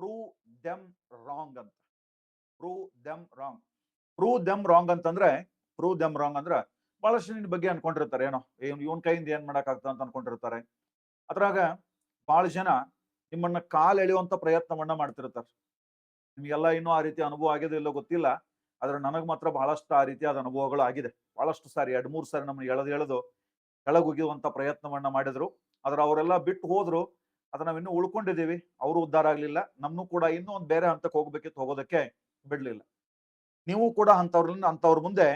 Prove them wrong ಅಂತ. Prove them wrong prove them wrong ಅಂತಂದ್ರೆ prove them wrong ಅಂದ್ರೆ ಬಹಳಷ್ಟು ನಿನ್ ಬಗ್ಗೆ ಅನ್ಕೊಂಡಿರ್ತಾರೆ. ಏನೋ ಇವ್ನ್ ಇವನ್ ಕೈಯಿಂದ ಏನ್ ಮಾಡಕ್ ಆಗ್ತದೆ ಅಂತ ಅನ್ಕೊಂಡಿರ್ತಾರೆ. ಅದ್ರಾಗ ಬಹಳ ಜನ ನಿಮ್ಮನ್ನ ಕಾಲ್ ಎಳೆಯುವಂತ ಪ್ರಯತ್ನವನ್ನ ಮಾಡ್ತಿರ್ತಾರೆ. ನಿಮ್ಗೆಲ್ಲ ಇನ್ನೂ ಆ ರೀತಿ ಅನುಭವ ಆಗಿದೆ ಇಲ್ಲೋ ಗೊತ್ತಿಲ್ಲ, ಆದ್ರೆ ನನಗ್ ಮಾತ್ರ ಬಹಳಷ್ಟು ಆ ರೀತಿಯಾದ ಅನುಭವಗಳು ಆಗಿದೆ. ಬಹಳಷ್ಟು ಸಾರಿ, ಎರಡ್ ಮೂರ್ ಸಾರಿ ನಮ್ಮನ್ನ ಎಳೆದು ಎಳೆದು ಕೆಳಗುಗಿಯುವಂತ ಪ್ರಯತ್ನವನ್ನ ಮಾಡಿದ್ರು. ಆದ್ರೆ ಅವರೆಲ್ಲ ಬಿಟ್ಟು ಹೋದ್ರು. ಅದ ನಾವಿನ್ನೂ ಉಳ್ಕೊಂಡಿದ್ದೀವಿ. ಅವರು ಉದ್ಧಾರ ಆಗ್ಲಿಲ್ಲ. ನಮ್ನು ಕೂಡ ಇನ್ನೂ ಒಂದು ಬೇರೆ ಹಂತಕ್ಕೆ ಹೋಗ್ಬೇಕಿತ್ತು, ಹೋಗೋದಕ್ಕೆ ಬಿಡ್ಲಿಲ್ಲ. ನೀವು ಕೂಡ ಅಂತವ್ರ ಅಂತವ್ರ ಮುಂದೆ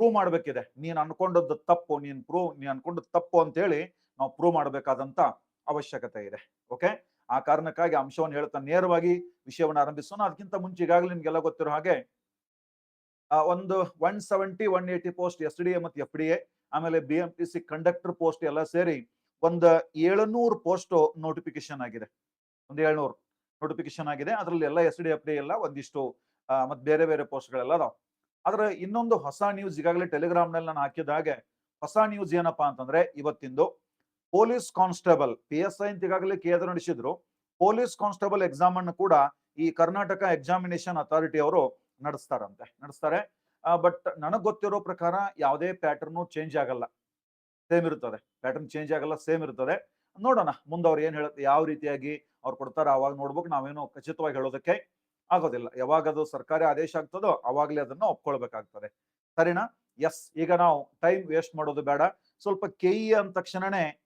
ಪ್ರೂವ್ ಮಾಡ್ಬೇಕಿದೆ. ನೀನ್ ಅನ್ಕೊಂಡದ್ದು ತಪ್ಪು, ನೀನ್ ಪ್ರೂವ್ ನೀನ್ ಅನ್ಕೊಂಡದ್ದು ತಪ್ಪು ಅಂತ ಹೇಳಿ ನಾವು ಪ್ರೂವ್ ಮಾಡಬೇಕಾದಂತ ಅವಶ್ಯಕತೆ ಇದೆ. ಓಕೆ ಆ ಕಾರಣಕ್ಕಾಗಿ ಅಂಶವನ್ನು ಹೇಳ್ತಾ ನೇರವಾಗಿ ವಿಷಯವನ್ನು ಆರಂಭಿಸೋಣ. ಅದಕ್ಕಿಂತ ಮುಂಚೆ ಈಗಾಗಲೇ ನಿಮ್ಗೆಲ್ಲ ಗೊತ್ತಿರೋ ಹಾಗೆ ಒಂದು one seventy one eighty post S D A ಮತ್ತು ಎಫ್ ಡಿ ಎ ಆಮೇಲೆ B M T C conductor post ಎಲ್ಲ ಸೇರಿ ಒಂದು ಏಳುನೂರು ಪೋಸ್ಟ್ ನೋಟಿಫಿಕೇಶನ್ ಆಗಿದೆ. ಒಂದು ಏಳ್ನೂರು ನೋಟಿಫಿಕೇಶನ್ ಆಗಿದೆ. ಅದರಲ್ಲಿ ಎಲ್ಲ ಎಸ್ ಡಿ ಎಫ್ ಡಿ ಎಲ್ಲ ಒಂದಿಷ್ಟು ಮತ್ತೆ ಬೇರೆ ಬೇರೆ ಪೋಸ್ಟ್ಗಳೆಲ್ಲ ಅದಾವ. ಆದ್ರೆ ಇನ್ನೊಂದು ಹೊಸ ನ್ಯೂಸ್ ಈಗಾಗಲೇ ಟೆಲಿಗ್ರಾಮ್ನಲ್ಲಿ ನಾನು ಹಾಕಿದಾಗೆ ಹೊಸ ನ್ಯೂಸ್ ಏನಪ್ಪಾ ಅಂತಂದ್ರೆ ಇವತ್ತಿಂದು police constable, P S I ಅಂತ ಈಗಾಗಲೇ ಕೇಂದ್ರ ನಡೆಸಿದ್ರು. ಪೊಲೀಸ್ ಕಾನ್ಸ್ಟೇಬಲ್ ಎಕ್ಸಾಮ್ ಅನ್ನು ಕೂಡ ಈ ಕರ್ನಾಟಕ ಎಕ್ಸಾಮಿನೇಷನ್ ಅಥಾರಿಟಿ ಅವರು ನಡೆಸ್ತಾರಂತೆ. ನಡೆಸ್ತಾರೆ. ಬಟ್ ನನಗ್ ಗೊತ್ತಿರೋ ಪ್ರಕಾರ ಯಾವುದೇ ಪ್ಯಾಟರ್ನು ಚೇಂಜ್ ಆಗಲ್ಲ. ಸೇಮ್ ಇರುತ್ತದೆ ಪ್ಯಾಟರ್ನ್ ಚೇಂಜ್ ಆಗಲ್ಲ, ಸೇಮ್ ಇರುತ್ತದೆ ನೋಡೋಣ, ಮುಂದೆ ಅವ್ರು ಏನ್ ಹೇಳುತ್ತೆ, ಯಾವ ರೀತಿಯಾಗಿ ಅವ್ರು ಕೊಡ್ತಾರ, ಅವಾಗ ನೋಡ್ಬೇಕು. ನಾವೇನು ಖಚಿತವಾಗಿ ಹೇಳೋದಕ್ಕೆ ಆಗೋದಿಲ್ಲ. ಯಾವಾಗ ಅದು ಸರ್ಕಾರಿ ಆದೇಶ ಆಗ್ತದೋ, ಅವಾಗ್ಲೇ ಅದನ್ನ ಒಪ್ಕೊಳ್ಬೇಕಾಗ್ತದೆ. ಸರಿನಾ? ಎಸ್ ಈಗ ನಾವು ಟೈಮ್ ವೇಸ್ಟ್ ಮಾಡೋದು ಬೇಡ. ಸ್ವಲ್ಪ ಕೆಇ ಅಂದ ತಕ್ಷಣನೇ